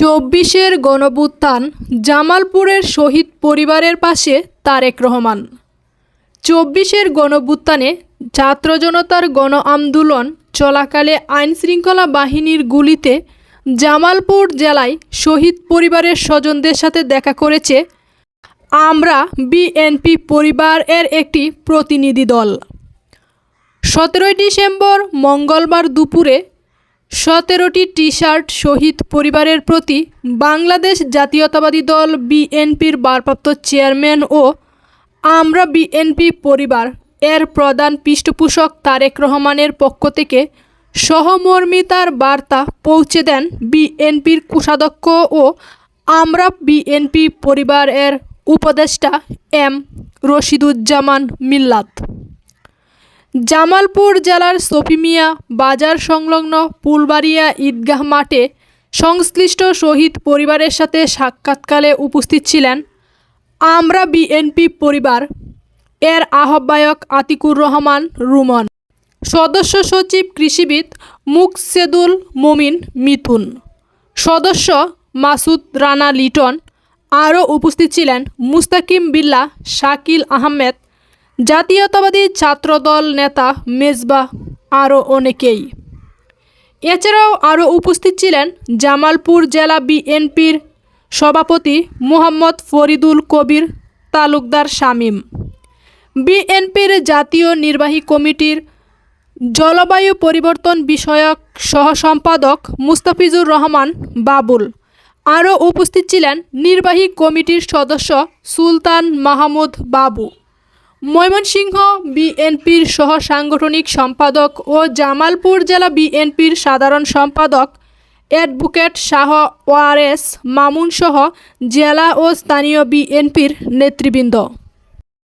চব্বিশের গণভুত্থান জামালপুরের শহীদ পরিবারের পাশে তারেক রহমান। চব্বিশের গণভুত্থানে ছাত্র জনতার গণ আন্দোলন চলাকালে আইনশৃঙ্খলা বাহিনীর গুলিতে জামালপুর জেলায় শহীদ পরিবারের স্বজনদের সাথে দেখা করেছে আমরা বিএনপি পরিবার এর একটি প্রতিনিধি দল। সতেরোই ডিসেম্বর মঙ্গলবার দুপুরে সতেরোটি টি শার্ট শহীদ পরিবারের প্রতি বাংলাদেশ জাতীয়তাবাদী দল বিএনপির ভারপ্রাপ্ত চেয়ারম্যান ও আমরা বিএনপি পরিবার এর প্রধান পৃষ্ঠপোষক তারেক রহমানের পক্ষ থেকে সহমর্মিতার বার্তা পৌঁছে দেন বিএনপির কোষাধ্যক্ষ ও আমরা বিএনপি পরিবার এর উপদেষ্টা এম রশিদুজ্জামান মিল্লাত। জামালপুর জেলার সফিমিয়া বাজার সংলগ্ন ফুলবাড়িয়া ঈদগাহ মাঠে সংশ্লিষ্ট শহীদ পরিবারের সাথে সাক্ষাৎকালে উপস্থিত ছিলেন আমরা বিএনপি পরিবার। এর আহ্বায়ক আতিকুর রহমান রুমন। সদস্য সচিব কৃষিবিদ মুকসেদুল মমিন মিথুন। সদস্য মাসুদ রানা লিটন। আরও উপস্থিত ছিলেন মুস্তাকিম বিল্লা শাকিল আহমেদ জাতীয়তাবাদী ছাত্রদল নেতা মেজবা আরও অনেকেই। এছাড়াও আরও উপস্থিত ছিলেন জামালপুর জেলা বিএনপির সভাপতি মোহাম্মদ ফরিদুল কবির তালুকদার শামীম। বিএনপির জাতীয় নির্বাহী কমিটির জলবায়ু পরিবর্তন বিষয়ক সহসম্পাদক মুস্তাফিজুর রহমান বাবুল। আরও উপস্থিত ছিলেন নির্বাহী কমিটির সদস্য সুলতান মাহমুদ বাবু। ময়মনসিংহ বিএনপির সহ সাংগঠনিক সম্পাদক ও জামালপুর জেলা বিএনপির সাধারণ সম্পাদক অ্যাডভোকেট শাহ ওয়ারেস মামুন সহ জেলা ও স্থানীয় বিএনপির নেতৃবৃন্দ।